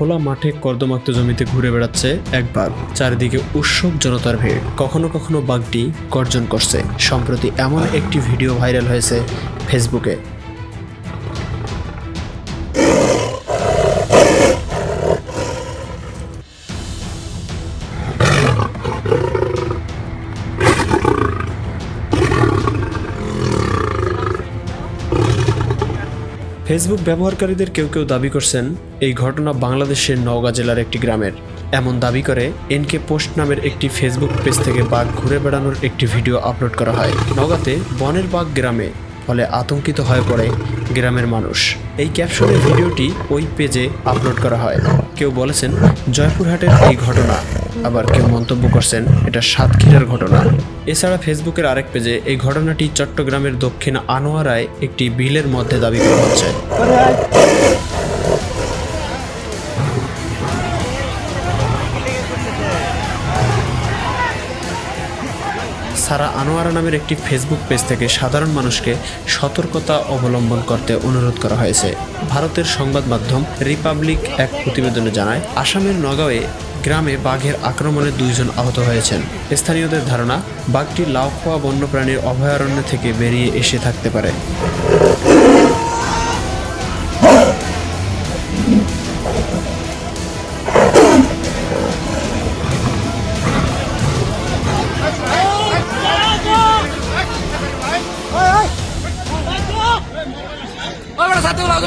খোলা মাঠে কর্দমাক্ত জমিতে ঘুরে বেড়াচ্ছে এক বাঘ। চারিদিকে উৎসব জনতার ভিড়। কখনো কখনো বাঘটি গর্জন করছে। সম্প্রতি এমন একটি ভিডিও ভাইরাল হয়েছে ফেসবুকে। ফেসবুক ব্যবহারকারীদের কেউ কেউ দাবি করছেন, এই ঘটনা বাংলাদেশের নওগাঁ জেলার একটি গ্রামের। এমন দাবি করে এনকে পোস্ট নামের একটি ফেসবুক পেজ থেকে বাঘ ঘুরে বেড়ানোর একটি ভিডিও আপলোড করা হয়। নওগাঁতে বনের বাঘ গ্রামে, ফলে আতঙ্কিত হয়ে পড়ে গ্রামের মানুষ। এই ক্যাপশনের ভিডিওটি ওই পেজে আপলোড করা হয়। কেউ বলেছেন, জয়পুরহাটের এই ঘটনা আবার কেউ মন্তব্য করছেন, এটা সাতক্ষীরার ঘটনা। এছাড়া ফেসবুকের আরেক পেজে এই ঘটনাটি চট্টগ্রামের দক্ষিণ আনোয়ারায় একটি বিলের মধ্যে দাবি করা হচ্ছে। সারা আনোয়ারা নামের একটি ফেসবুক পেজ থেকে সাধারণ মানুষকে সতর্কতা অবলম্বন করতে অনুরোধ করা হয়েছে। ভারতের সংবাদ মাধ্যম রিপাবলিক এক প্রতিবেদনে জানায়, আসামের নগাঁওয়ে গ্রামে বাঘের আক্রমণে দুইজন আহত হয়েছেন স্থানীয়দের ধারণা বাঘটি লাউখোয়া বন্যপ্রাণীর অভয়ারণ্য থেকে বেরিয়ে এসে থাকতে পারে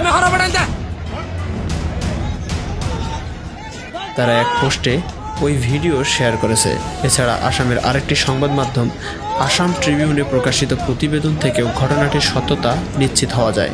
mejor তারা এক পোস্টে ওই ভিডিও শেয়ার করেছে। এছাড়া আসামের আরেকটি সংবাদ মাধ্যম, আসাম ট্রিবিউনে প্রকাশিত প্রতিবেদন থেকেও ঘটনাটির সত্যতা নিশ্চিত হওয়া যায়।